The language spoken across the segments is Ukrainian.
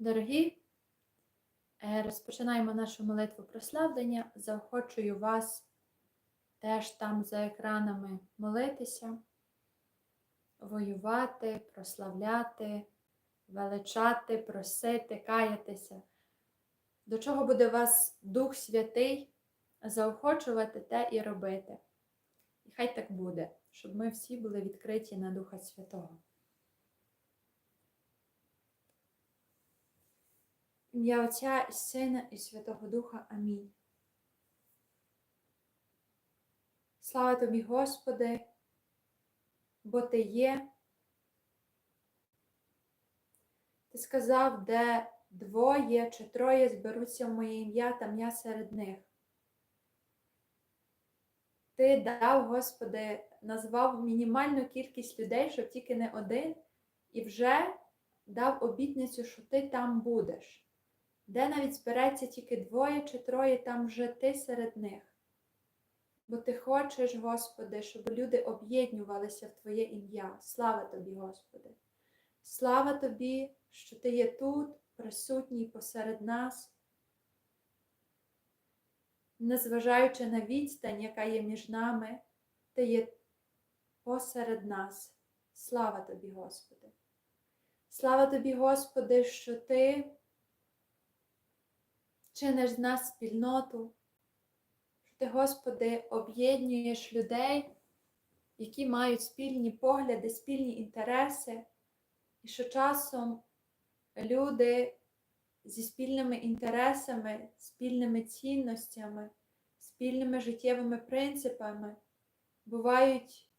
Дорогі, е, розпочинаємо нашу молитву прославлення. Заохочую вас теж там за екранами молитися, воювати, прославляти, величати, просити, каятися. До чого буде вас Дух Святий заохочувати те і робити. І хай так буде, щоб ми всі були відкриті на Духа Святого. Ім'я Отця і Сина і Святого Духа. Амінь. Слава тобі, Господи, бо Ти є. Ти сказав, де двоє чи троє зберуться в моє ім'я, там я серед них. Ти дав, Господи, назвав мінімальну кількість людей, щоб тільки не один, і вже дав обітницю, що ти там будеш. Де навіть збереться тільки двоє чи троє, там вже ти серед них. Бо ти хочеш, Господи, щоб люди об'єднувалися в Твоє ім'я. Слава тобі, Господи! Слава тобі, що Ти є тут, присутній посеред нас, незважаючи на відстань, яка є між нами, Ти є посеред нас. Слава тобі, Господи! Слава тобі, Господи, що Ти чиниш з нас спільноту, що ти, Господи, об'єднуєш людей, які мають спільні погляди, спільні інтереси, і що часом люди зі спільними інтересами, спільними цінностями, спільними життєвими принципами бувають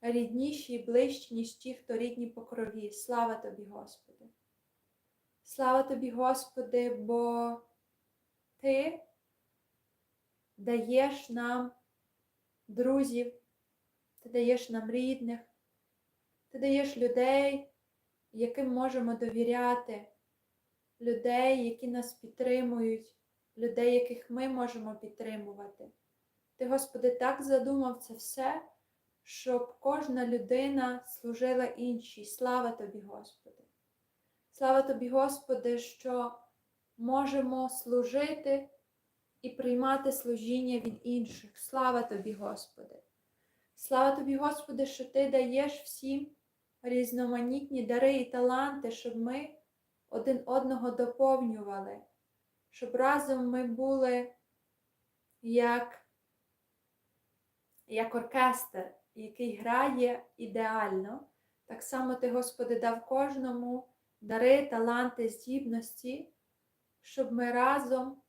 рідніші і ближчі, ніж ті, хто рідні по крові. Слава тобі, Господи! Слава тобі, Господи, бо ти даєш нам друзів, ти даєш нам рідних, ти даєш людей, яким можемо довіряти, людей, які нас підтримують, людей, яких ми можемо підтримувати. Ти, Господи, так задумав це все, щоб кожна людина служила іншій. Слава тобі, Господи! Слава тобі, Господи, що можемо служити і приймати служіння від інших. Слава тобі, Господи! Слава тобі, Господи, що Ти даєш всім різноманітні дари і таланти, щоб ми один одного доповнювали, щоб разом ми були як, як оркестр, який грає ідеально. Так само Ти, Господи, дав кожному дари, таланти, здібності щоб ми разом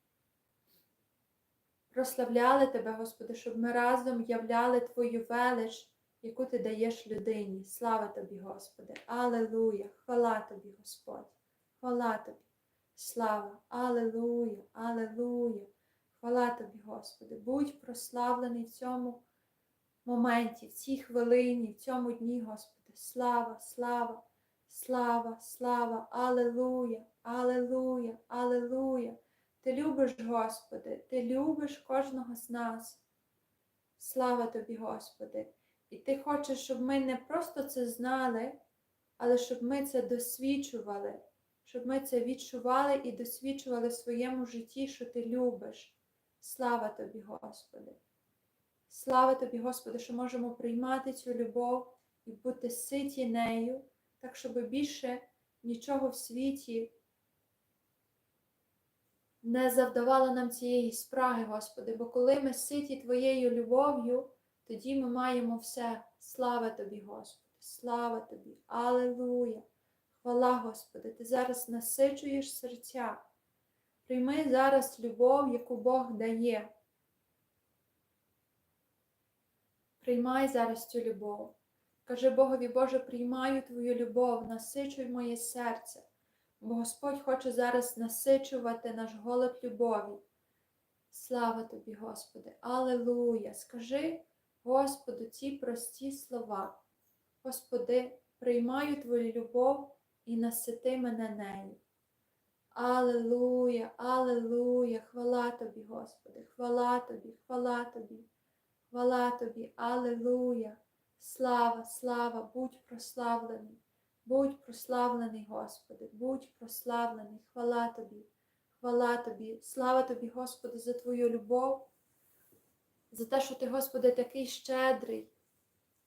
прославляли Тебе, Господи, щоб ми разом являли Твою велич, яку Ти даєш людині. Слава Тобі, Господи! Алелуя! Хвала Тобі, Господь! Хвала Тобі! Слава! Алелуя! Алелуя! Хвала Тобі, Господи! Будь прославлений в цьому моменті, в цій хвилині, в цьому дні, Господи! Слава, слава! Слава, слава, Алелуя, Алелуя, Алелуя. Ти любиш, Господи, Ти любиш кожного з нас. Слава тобі, Господи. І Ти хочеш, щоб ми не просто це знали, але щоб ми це досвідчували, щоб ми це відчували і досвідчували в своєму житті, що Ти любиш. Слава тобі, Господи. Слава тобі, Господи, що можемо приймати цю любов і бути ситі нею так, щоб більше нічого в світі не завдавало нам цієї спраги, Господи, бо коли ми ситі Твоєю любов'ю, тоді ми маємо все. Слава Тобі, Господи, слава Тобі, Аллилуйя! Хвала, Господи, Ти зараз насичуєш серця. Прийми зараз любов, яку Бог дає. Приймай зараз цю любов. Кажи Богові, Боже, приймаю Твою любов, насичуй моє серце, бо Господь хоче зараз насичувати наш голод любові. Слава тобі, Господи, Алелуя! Скажи Господу ці прості слова. Господи, приймаю Твою любов і насити мене нею. Алелуя, Алелуя, хвала тобі, Господи, хвала тобі, хвала тобі, хвала тобі, Алелуя. Слава, слава, будь прославлений, Будь прославлений, Господи, будь прославлений. Хвала Тобі, хвала Тобі, слава Тобі, Господи, за Твою любов, за те, що Ти, Господи, такий щедрий,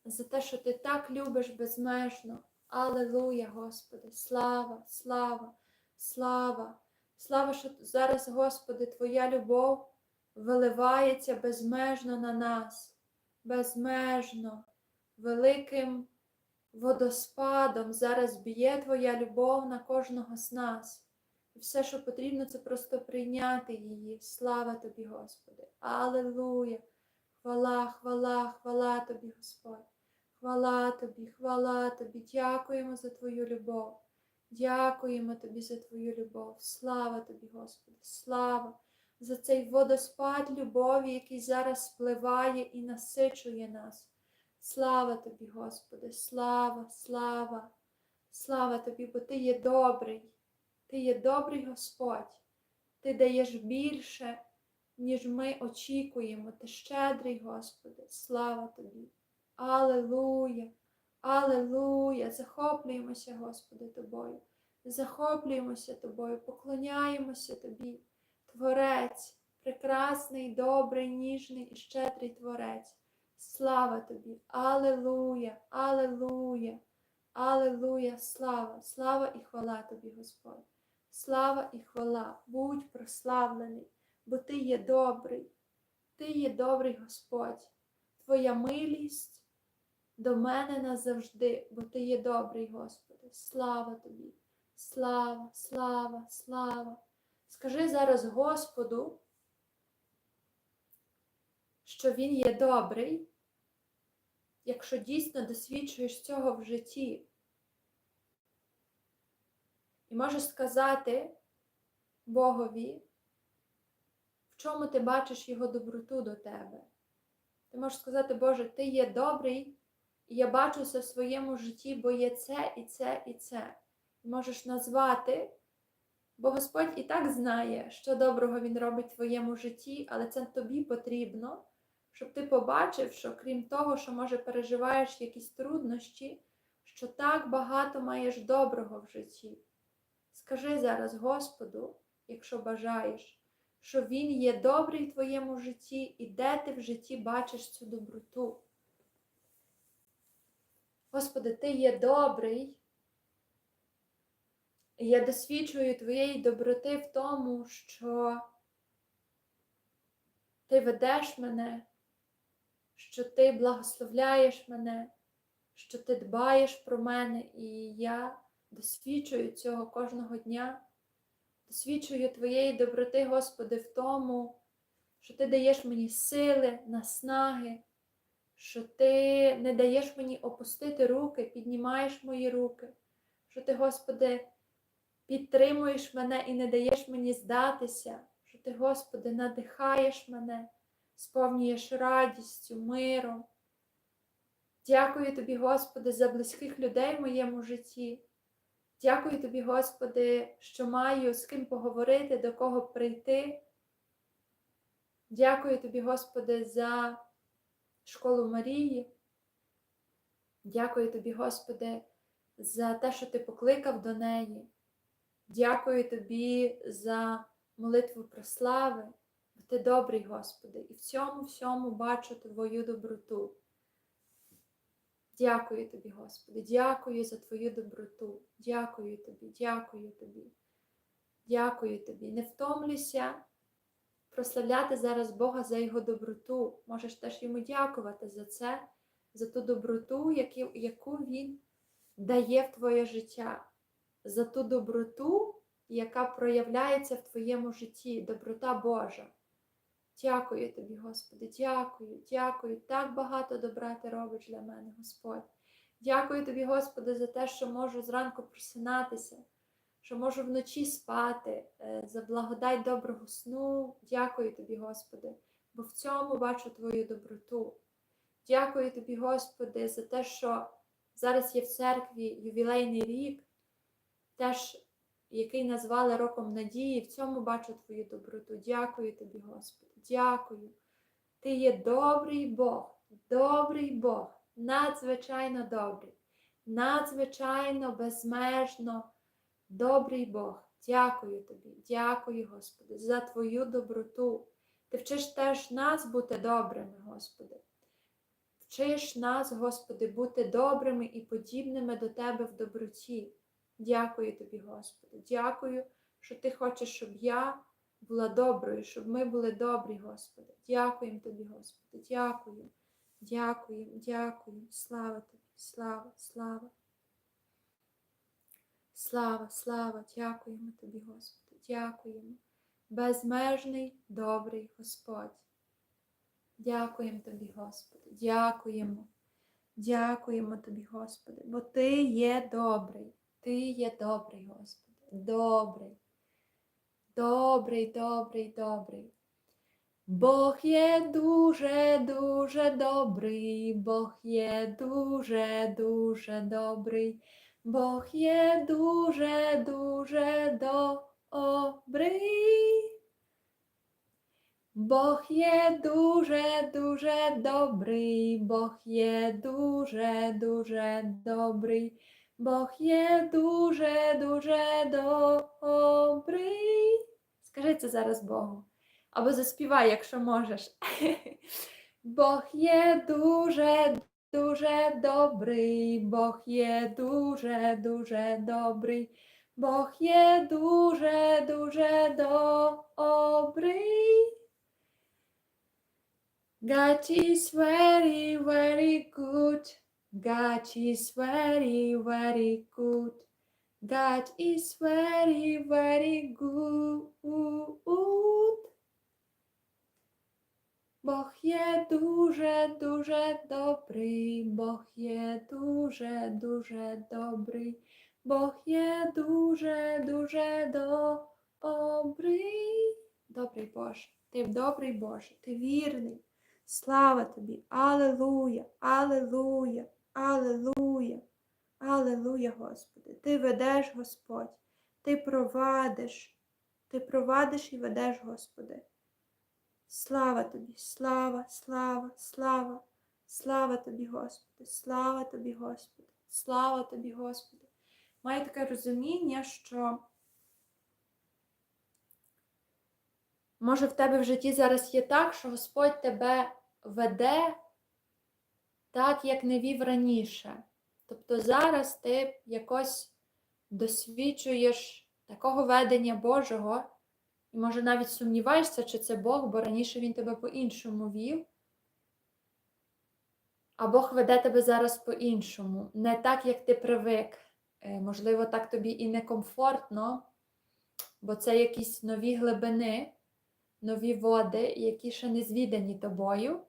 за те, що Ти так любиш безмежно. Алелуя, Господи, слава, слава, слава, слава, що зараз, Господи, Твоя любов виливається безмежно на нас, безмежно, великим водоспадом зараз б'є Твоя любов на кожного з нас. І все, що потрібно, це просто прийняти її. Слава Тобі, Господи. Алелуя! Хвала, хвала, хвала Тобі, Господь. Хвала Тобі, хвала Тобі. Дякуємо за Твою любов. Дякуємо Тобі за Твою любов. Слава Тобі, Господи, слава за цей водоспад любові, який зараз спливає і насичує нас. Слава тобі, Господи, слава, слава, слава тобі, бо Ти є добрий, Ти є добрий Господь, Ти даєш більше, ніж ми очікуємо. Ти щедрий, Господи, слава тобі. Алелуя, Алелуя! Захоплюємося, Господи, Тобою, захоплюємося Тобою, поклоняємося Тобі, Творець, прекрасний, добрий, ніжний і щедрий Творець. Слава тобі, Алелуя, Алелуя, Алелуя, слава, слава і хвала тобі, Господь. Слава і хвала, будь прославлений, бо Ти є добрий, Ти є добрий Господь, Твоя милість до мене назавжди, бо Ти є добрий, Господи. Слава тобі, слава, слава, слава. Скажи зараз Господу, що Він є добрий, якщо дійсно досвідчуєш цього в житті. І можеш сказати Богові, в чому ти бачиш Його доброту до тебе. Ти можеш сказати, Боже, Ти є добрий, і я бачу це в своєму житті, бо є це і це і це. І можеш назвати, бо Господь і так знає, що доброго Він робить в твоєму житті, але це тобі потрібно щоб ти побачив, що крім того, що, може, переживаєш якісь труднощі, що так багато маєш доброго в житті. Скажи зараз Господу, якщо бажаєш, що Він є добрий в твоєму житті і де ти в житті бачиш цю доброту. Господи, Ти є добрий. Я досвідчую Твоєї доброти в тому, що Ти ведеш мене що ти благословляєш мене, що ти дбаєш про мене, і я досвідчую цього кожного дня, досвідчую Твоєї доброти, Господи, в тому, що Ти даєш мені сили, наснаги, що Ти не даєш мені опустити руки, піднімаєш мої руки, що Ти, Господи, підтримуєш мене і не даєш мені здатися, що Ти, Господи, надихаєш мене сповнюєш радістю, миром. Дякую тобі, Господи, за близьких людей в моєму житті. Дякую тобі, Господи, що маю з ким поговорити, до кого прийти. Дякую тобі, Господи, за школу Марії. Дякую тобі, Господи, за те, що ти покликав до неї. Дякую тобі за молитву про слави. Ти добрий, Господи, і в цьому всьому бачу Твою доброту. Дякую тобі, Господи, дякую за Твою доброту. Дякую тобі, дякую тобі. Дякую тобі. Не втомлюйся прославляти зараз Бога за Його доброту. Можеш теж йому дякувати за це, за ту доброту, яку Він дає в твоє життя, за ту доброту, яка проявляється в твоєму житті, доброта Божа. Дякую тобі, Господи, дякую, дякую. Так багато добра ти робиш для мене, Господь. Дякую тобі, Господи, за те, що можу зранку просинатися, що можу вночі спати, е, за благодать доброго сну. Дякую тобі, Господи, бо в цьому бачу Твою доброту. Дякую тобі, Господи, за те, що зараз є в церкві ювілейний рік, теж який назвали роком надії, в цьому бачу Твою доброту. Дякую тобі, Господи, дякую. Ти є добрий Бог, добрий Бог, надзвичайно добрий. надзвичайно, безмежно добрий Бог. Дякую тобі, дякую, Господи, за Твою доброту. Ти вчиш теж нас бути добрими, Господи. Вчиш нас, Господи, бути добрими і подібними до Тебе в доброті. Дякую тобі, Господи. Дякую, що Ти хочеш, щоб я була доброю, щоб ми були добрі, Господи. Дякуємо тобі, Господи. Дякую. Дякуємо, дякуємо. Слава тобі, слава, слава. Слава, слава, дякуємо тобі, Господи. Дякуємо. Безмежний добрий Господь. Дякуємо тобі, Господи. Дякуємо. Дякуємо тобі, Господи, бо Ти є добрий. Ти є добрий, Господи. Добрий. Добрий, добрий, добрий. Бог є дуже, дуже добрий, Бог є дуже, дуже добрий, Бог є дуже, дуже добрий. Бог є дуже, дуже добрий, Бог є дуже, дуже добрий, Бог є дуже, дуже добрий. Скажи це зараз Богу. Або заспівай, якщо можеш. Бог є дуже, дуже добрий, Бог є дуже, дуже добрий, Бог є дуже, дуже добрий. God is very, very good. God is very, very good. God is very, very good. Бог є дуже, дуже добрий, Бог є дуже, дуже добрий, Бог є дуже, дуже добрий. Добрий Боже, ти добрий Боже, ти вірний. Слава тобі! Алелуя, Алелуя, Алелуя, Алелуя, Господи. Ти ведеш, Господь, Ти провадиш, Ти провадиш і ведеш, Господи. Слава тобі, слава, слава, слава, слава тобі, Господи, слава тобі, Господи, слава тобі, Господи. Маю таке розуміння, що може в тебе в житті зараз є так, що Господь тебе веде так, як не вів раніше. Тобто зараз ти якось досвідчуєш такого ведення Божого, і може навіть сумніваєшся, чи це Бог, бо раніше він тебе по-іншому вів. А Бог веде тебе зараз по-іншому, не так, як ти привик. Е, Можливо, так тобі і некомфортно, бо це якісь нові глибини, нові води, які ще не звідані тобою.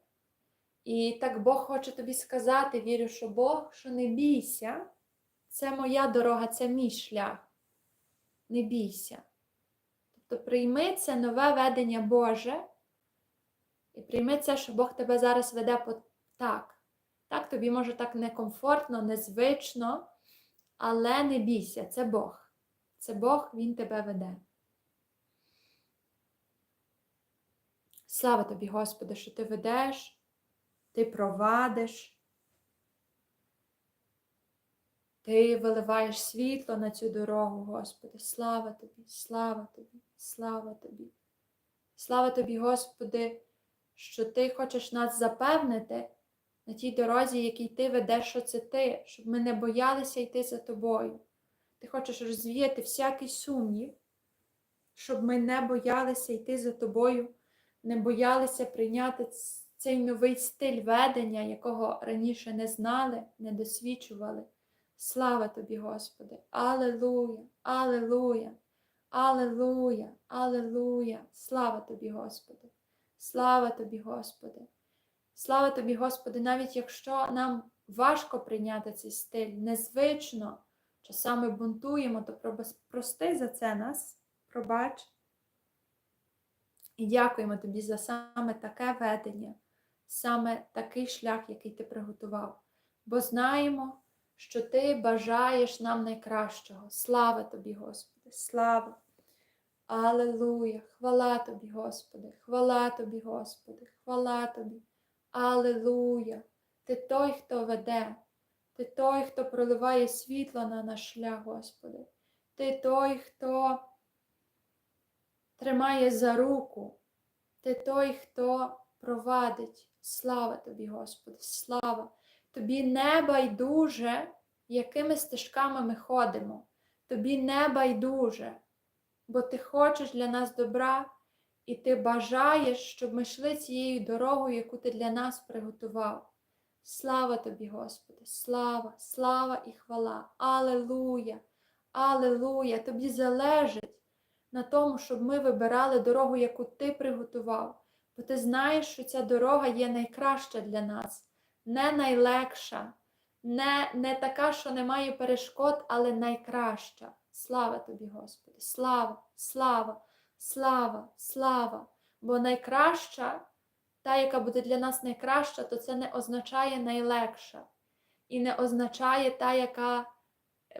І так Бог хоче тобі сказати, вірю, що Бог, що не бійся, це моя дорога, це мій шлях. Не бійся. Тобто прийми це нове ведення Боже, і прийми це, що Бог тебе зараз веде по так. Так, тобі може так некомфортно, незвично, але не бійся, це Бог. Це Бог, Він тебе веде. Слава тобі, Господи, що ти ведеш, ти провадиш, ти виливаєш світло на цю дорогу, Господи. Слава тобі, слава тобі, слава тобі. Слава тобі, Господи, що Ти хочеш нас запевнити на тій дорозі, якій ти ведеш, що це ти, щоб ми не боялися йти за тобою. Ти хочеш розвіяти всякий сумнів, щоб ми не боялися йти за тобою, не боялися прийняти цей новий стиль ведення, якого раніше не знали, не досвідчували. Слава тобі, Господи! Алелуя! Алелуя! Алелуя! Алелуя! Слава тобі, Господи! Слава тобі, Господи! Слава тобі, Господи, навіть якщо нам важко прийняти цей стиль, незвично, часами бунтуємо, то прости за це нас, пробач. І дякуємо тобі за саме таке ведення, саме такий шлях, який ти приготував. Бо знаємо, що ти бажаєш нам найкращого. Слава тобі, Господи, слава! Алелуя! Хвала тобі, Господи, хвала тобі, Господи, хвала тобі. Алелуя! Ти той, хто веде, Ти той, хто проливає світло на наш шлях, Господи. Ти той, хто тримає за руку. Ти той, хто провадить. Слава тобі, Господи, слава! Тобі не байдуже, якими стежками ми ходимо. Тобі не байдуже, бо ти хочеш для нас добра, і ти бажаєш, щоб ми йшли цією дорогою, яку ти для нас приготував. Слава тобі, Господи, слава, слава і хвала. Алелуя! Алелуя! Тобі залежить на тому, щоб ми вибирали дорогу, яку ти приготував. Бо ти знаєш, що ця дорога є найкраща для нас, не найлегша, не, не така, що не має перешкод, але найкраща. Слава тобі, Господи! Слава, слава, слава, слава! Бо найкраща, та, яка буде для нас найкраща, то це не означає найлегша. І не означає та, яка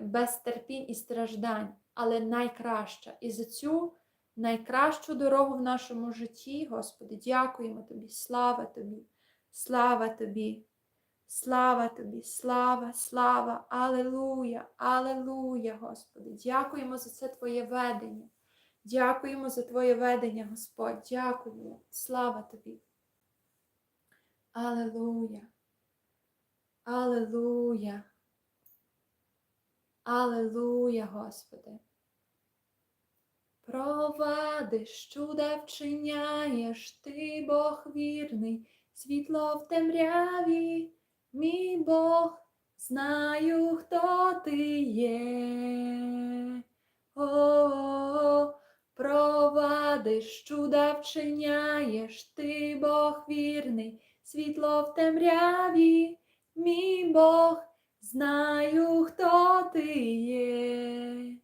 без терпінь і страждань, але найкраща. І за цю найкращу дорогу в нашому житті, Господи, дякуємо Тобі, слава Тобі, слава Тобі, слава Тобі, слава, слава, Алелуя, Алелуя, Господи. Дякуємо за це Твоє ведення. Дякуємо за Твоє ведення, Господь. Дякуємо. Слава Тобі. Алелуя. Алелуя. Алелуя, Господи. Провадиш, чуда вчиняєш, ти Бог вірний, світло в темряві, мій Бог, знаю, хто ти є. О, провадиш, чуда вчиняєш, ти Бог вірний, світло в темряві, мій Бог, знаю, хто ти є.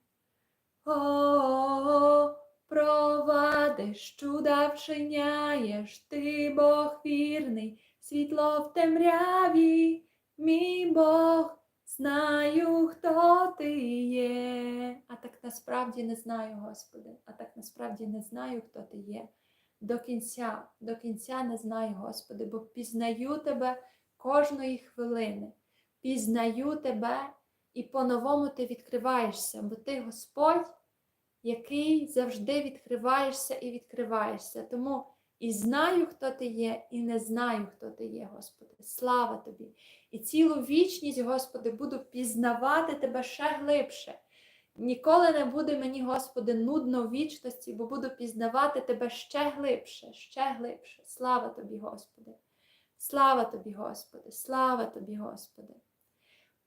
О, провадиш, чуда вчиняєш, ти Бог вірний, світло в темряві, мій Бог, знаю, хто ти є. А так насправді не знаю, Господи, а так насправді не знаю, хто ти є. До кінця, до кінця не знаю, Господи, бо пізнаю тебе кожної хвилини, пізнаю тебе і по-новому ти відкриваєшся, бо ти Господь, який завжди відкриваєшся і відкриваєшся. Тому і знаю, хто ти є, і не знаю, хто ти є, Господи. Слава тобі! І цілу вічність, Господи, буду пізнавати тебе ще глибше. Ніколи не буде мені, Господи, нудно в вічності, бо буду пізнавати тебе ще глибше, ще глибше. Слава тобі, Господи! Слава тобі, Господи! Слава тобі, Господи!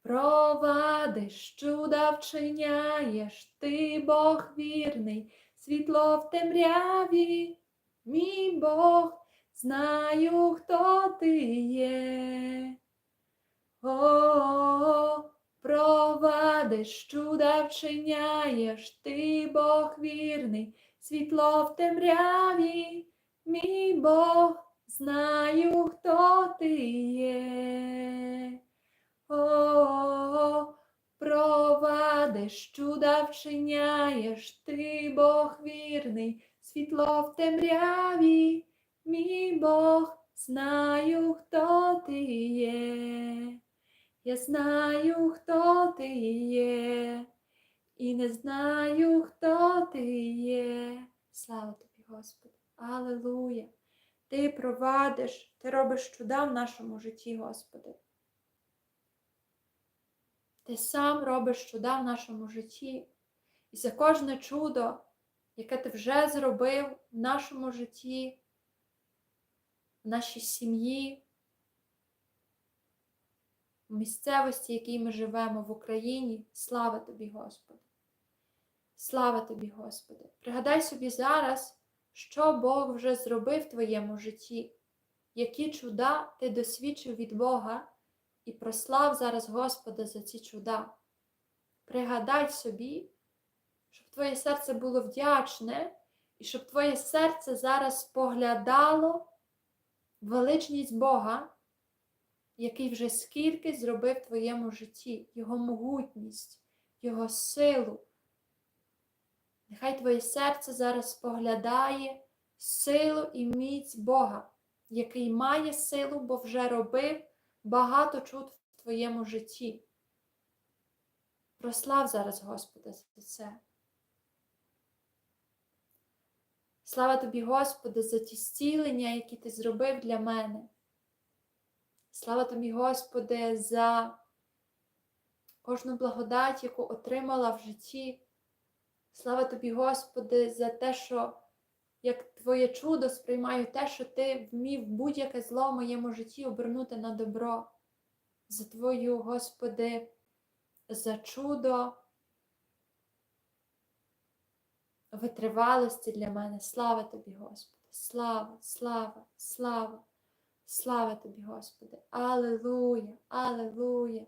Провадиш, чуда вчиняєш, ти Бог вірний, світло в темряві, мій Бог, знаю, хто ти є. О, провадиш, чуда вчиняєш, ти Бог вірний, світло в темряві, мій Бог, знаю, хто ти є. Провадиш, чуда вчиняєш, ти Бог вірний, світло в темряві, мій Бог, знаю, хто ти є. Я знаю, хто ти є, і не знаю, хто ти є. Слава тобі, Господи! Алелуя! Ти провадиш, ти робиш чуда в нашому житті, Господи. Ти сам робиш чуда в нашому житті. І за кожне чудо, яке ти вже зробив в нашому житті, в нашій сім'ї, в місцевості, в якій ми живемо в Україні, слава тобі, Господи. Слава тобі, Господи. Пригадай собі зараз, що Бог вже зробив в твоєму житті, які чуда ти досвідчив від Бога і прослав зараз Господа за ці чуда. Пригадай собі, щоб твоє серце було вдячне, і щоб твоє серце зараз споглядало величність Бога, який вже скільки зробив в твоєму житті, Його могутність, Його силу. Нехай твоє серце зараз споглядає силу і міць Бога, який має силу, бо вже робив багато чуд в твоєму житті. Прослав зараз Господа за це. Слава тобі, Господи, за ті зцілення, які ти зробив для мене. Слава тобі, Господи, за кожну благодать, яку отримала в житті. Слава тобі, Господи, за те, що як Твоє чудо сприймаю те, що Ти вмів будь-яке зло в моєму житті обернути на добро. За Твою, Господи, за чудо витривалості для мене. Слава тобі, Господи! Слава, слава, слава, слава тобі, Господи! Аллилуйя, Аллилуйя!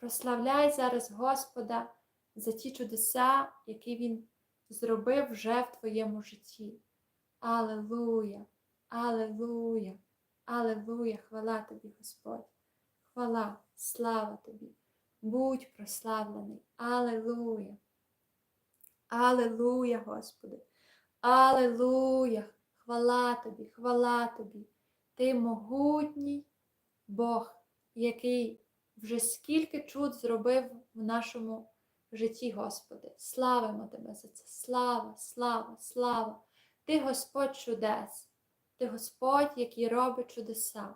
Прославляй зараз Господа за ті чудеса, які Він зробив вже в твоєму житті. Аллилуйя, Аллилуйя, Аллилуйя, хвала тобі, Господь, хвала, слава тобі, будь прославлений, Аллилуйя. Аллилуйя, Господи, Аллилуйя, хвала тобі, хвала тобі, ти могутній Бог, який вже скільки чуд зробив в нашому житті, Господи. Славимо Тебе за це. Слава, слава, слава. Ти Господь чудес, Ти Господь, який робить чудеса.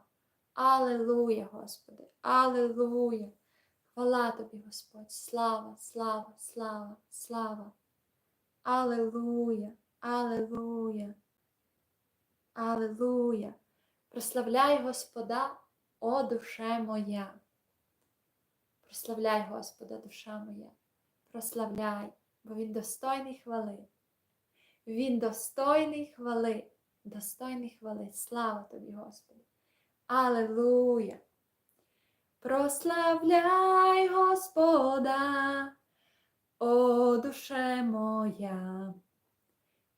Аллилуйя, Господи, Аллилуйя. Хвала тобі, Господь, слава, слава, слава, слава. Аллилуйя, Аллилуйя, Аллилуйя. Прославляй Господа, о душе моя. Прославляй Господа, душа моя. Прославляй, бо Він достойний хвали. Він достойний хвали, достойний хвали. Слава тобі, Господи. Аллилуйя. Прославляй Господа, о душе моя,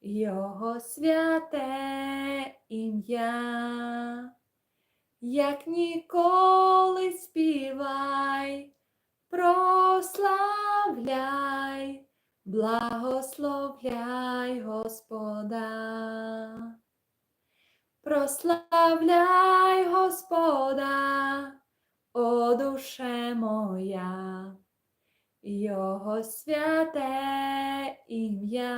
Його святе ім'я, як ніколи співай, прославляй, благословляй Господа. Прославляй Господа, о душе моя, Його святе ім'я,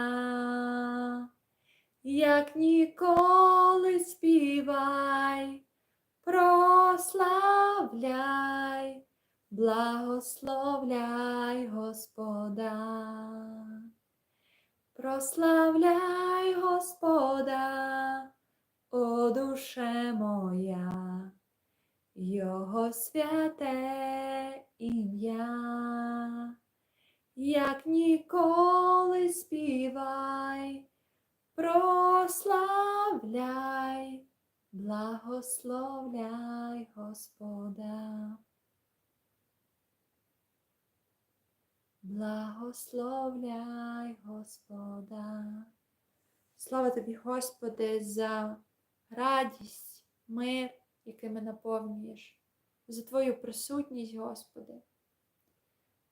як ніколи співай, прославляй, благословляй Господа. Прославляй Господа, о душе моя, Його святе ім'я, як ніколи співай, прославляй, благословляй Господа. Благословляй Господа. Слава тобі, Господи, за радість, мир, якими наповнюєш, за Твою присутність, Господи.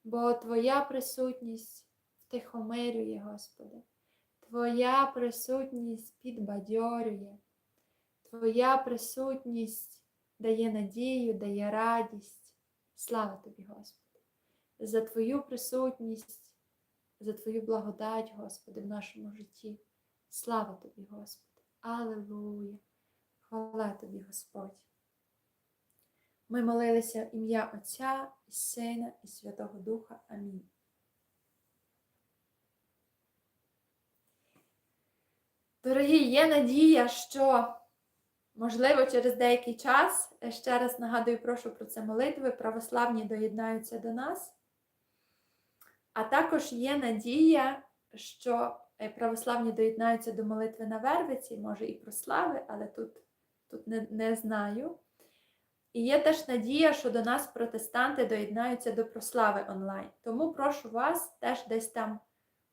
Бо Твоя присутність втихомирює, Господи. Твоя присутність підбадьорює, Твоя присутність дає надію, дає радість. Слава тобі, Господи, за Твою присутність, за Твою благодать, Господи, в нашому житті. Слава тобі, Господи. Аллилуйя. Хвала тобі, Господь. Ми молилися в ім'я Отця і Сина і Святого Духа. Амінь. Дорогі, є надія, що, можливо, через деякий час, ще раз нагадую, прошу про це молитви, православні доєднаються до нас. А також є надія, що е, православні доєднаються до молитви на Вервиці, може і про слави, але тут, тут не, не знаю. І є теж надія, що до нас протестанти доєднаються до прослави онлайн. Тому прошу вас теж десь там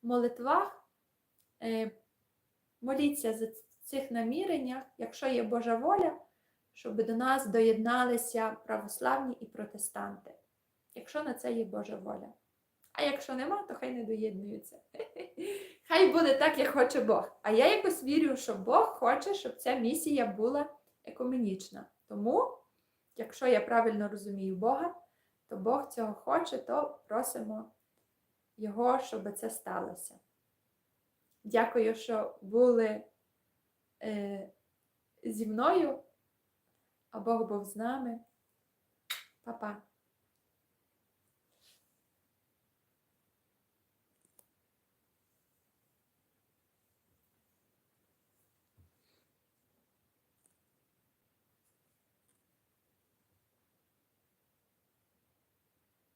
в молитвах. Е, Моліться за цих наміреннях, якщо є Божа воля, щоб до нас доєдналися православні і протестанти. Якщо на це є Божа воля. А якщо нема, то хай не доєднуються. Хай буде так, як хоче Бог. А я якось вірю, що Бог хоче, щоб ця місія була екомінічна. Тому, якщо я правильно розумію Бога, то Бог цього хоче, то просимо Його, щоб це сталося. Дякую, що були е, зі мною, а Бог був з нами. Па-па!